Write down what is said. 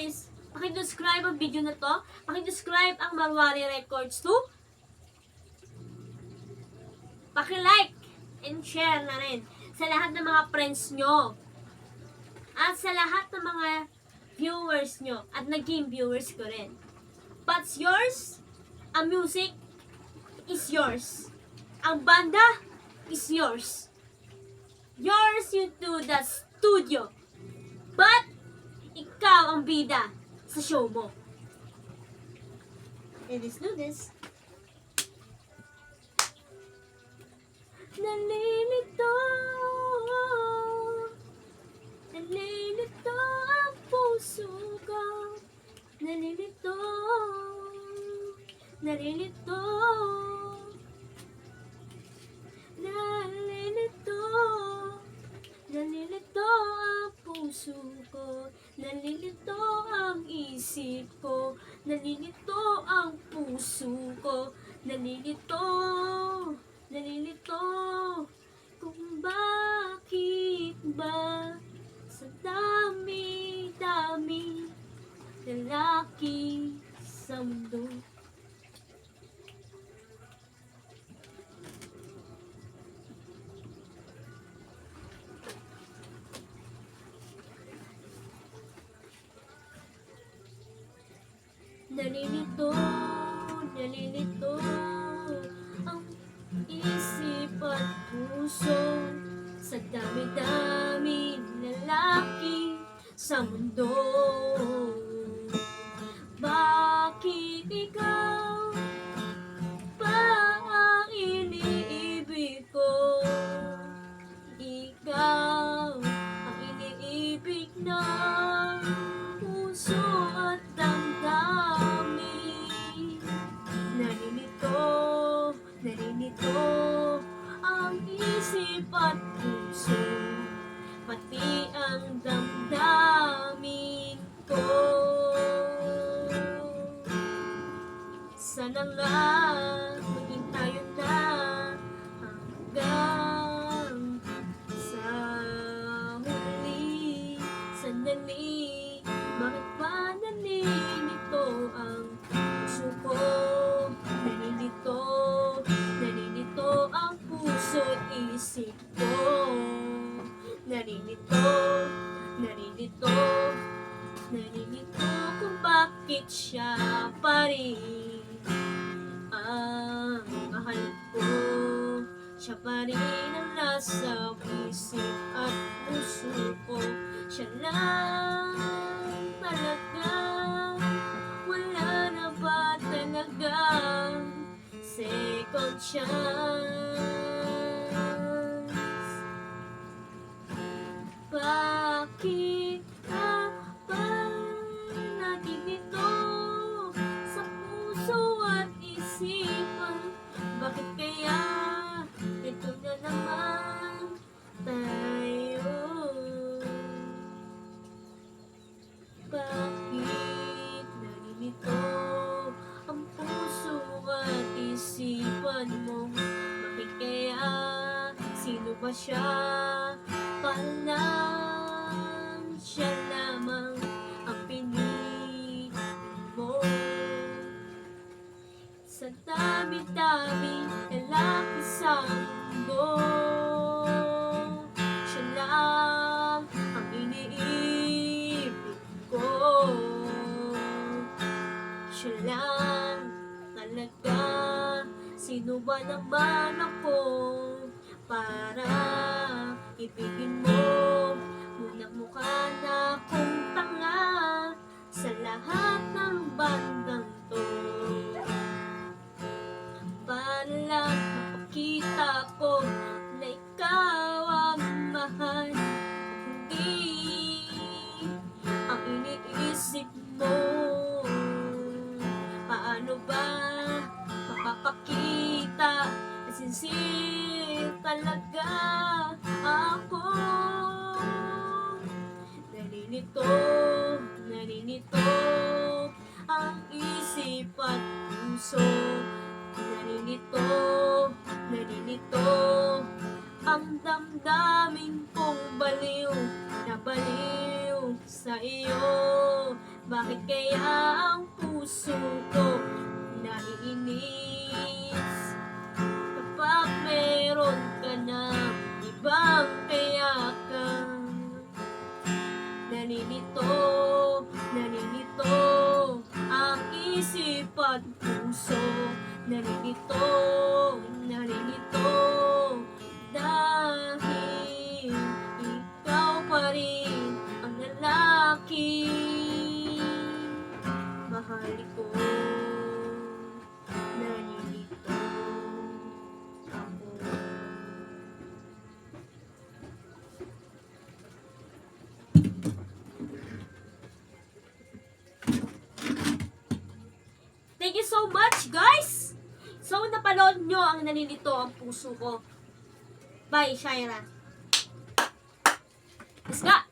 guys, pakidescribe ang video na to. Pakidescribe ang Marwari Records 2. Pakilike and share na rin sa lahat ng mga friends nyo. At sa lahat ng mga viewers nyo. At naging viewers ko rin. But yours, ang music is yours. Ang banda is yours. Yours into the studio. But, ikaw ang bida sa show mo. And let's do this. Nalilito Nalilito ang puso ko Nalilito Nalilito Nalilito ang isip ko Nalilito ang puso ko Nalilito Nalilito. Kung bakit ba Sa dami-dami Lalaki sa mundo Nalilito, nalilito ang isip at puso sa dami-dami lalaki sa mundo. Bakit siya pa rin ang mahal ko? Siya pa rin ang nasa isip at puso ko. Siya lang talaga. Wala na ba talaga Second chance? Bakit Bakit kaya ito na naman tayo? Bakit naninito ang puso at isipan mo? Bakit kaya sino ba siya? Palang Sino ba naman ako para ibigin mo. Unang mukha na kong tanga sa lahat ng bandang ang damdamin kong baliw na baliw sa iyo. Bakit kaya ang puso ko naiinis? Kapag meron ka na ibang kayakan Naninito, naninito ang isip at puso. Naninito, naninito so much, guys! So, napanood nyo ang nalilito ang puso ko. Bye, Shaira. Let's go!